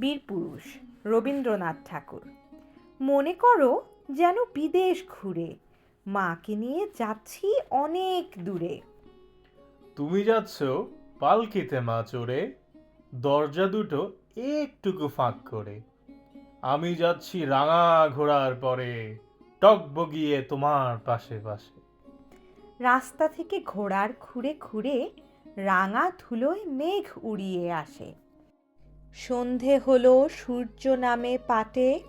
বীরপুরুষ রবীন্দ্রনাথ ঠাকুর। মনে করো যেন বিদেশ ঘুরে মাকে নিয়ে যাচ্ছি অনেক দূরে। তুমি যাচ্ছ পালকিতে মা চড়ে দরজা দুটো একটুকু ফাঁক করে। আমি যাচ্ছি রাঙা ঘোড়ার পরে টক বগিয়ে তোমার পাশে পাশে। রাস্তা থেকে ঘোড়ার খুঁড়ে খুঁড়ে রাঙা ধুলোয় মেঘ উড়িয়ে আসে। সন্ধে হলো সূর্য নামে পাটে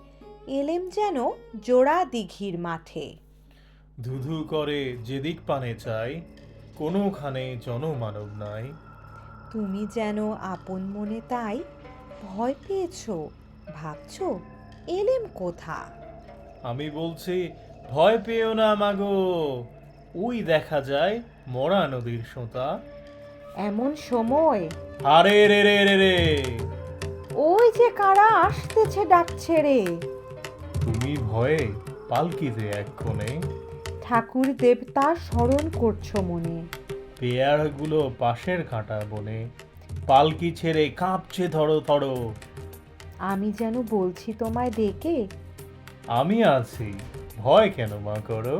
এলেম যেন জোড়া দিঘির মাঠে। ধুধু করে যেদিক পানে চাই কোনোখানে জনমানব নাই। তুমি যেন আপন মনে তাই ভয় পেয়েছ ভাবছ এলেম কোথা? আমি বলছি ভয় পেও না মাগো ওই দেখা যায় মরা নদীর সোঁতা। এমন সময় আরে রে রে রে রে কারা আসতেছে ডাক ছেড়ে? তুমি ভয়ে পালকিতে এক কোণে ঠাকুর দেবতা স্মরণ করছ মনে। পেয়ারগুলো পাশের কাঁটা বনে। পালকি ছেড়ে কাঁপছে ধরো ধরো আমি যেন বলছি তোমায় ডেকে। আমি আছি। ভয় কেন মা করো?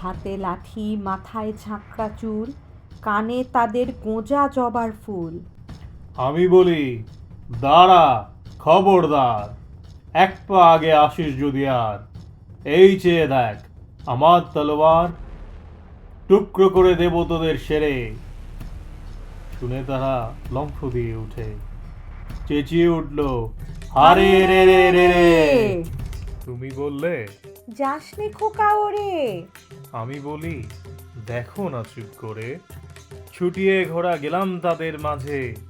হাতে লাঠি মাথায় ঝাঁকড়া চুল কানে তাদের গোঁজা জবার ফুল। আমি বলি দাঁড়া। খবরদার। এক পা আগে আসিস যদি আর। এই চেয়ে দেখ আমার তলোয়ার টুকরো করে দেব তোদের সেরে। শুনে তারা লম্ফ দিয়ে উঠে। চেঁচিয়ে উঠল হারে রে রে রে রে তুমি বললে যাসনি খোকা ওরে। আমি বলি দেখো না চুপ করে। ছুটিয়ে ঘোড়া গেলাম তাদের মাঝে।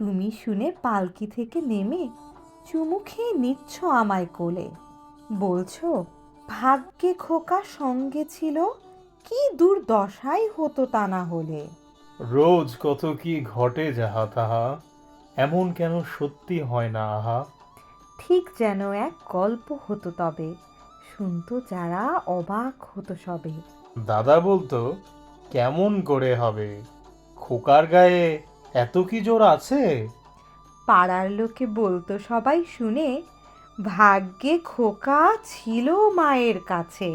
তুমি শুনে পালকি থেকে নেমে চুমু খেয়ে নিচ্ছ আমায় কোলে। বলছো ভাগ্যে খোকা সঙ্গে ছিল কি দুর্দশাই হতো তা না হলে। রোজ কত কি ঘটে যাহা তাহা এমন কেন সত্যি হয় না আহা। ঠিক যেন এক গল্প হতো তবে শুনতো যারা অবাক হতো সবে। দাদা বলতো কেমন করে হবে? খোকার গায়ে এত কি জোর আছে? পাড়ার লোকে বলতো সবাই শুনে ভাগ্যে খোকা ছিল মায়ের কাছে।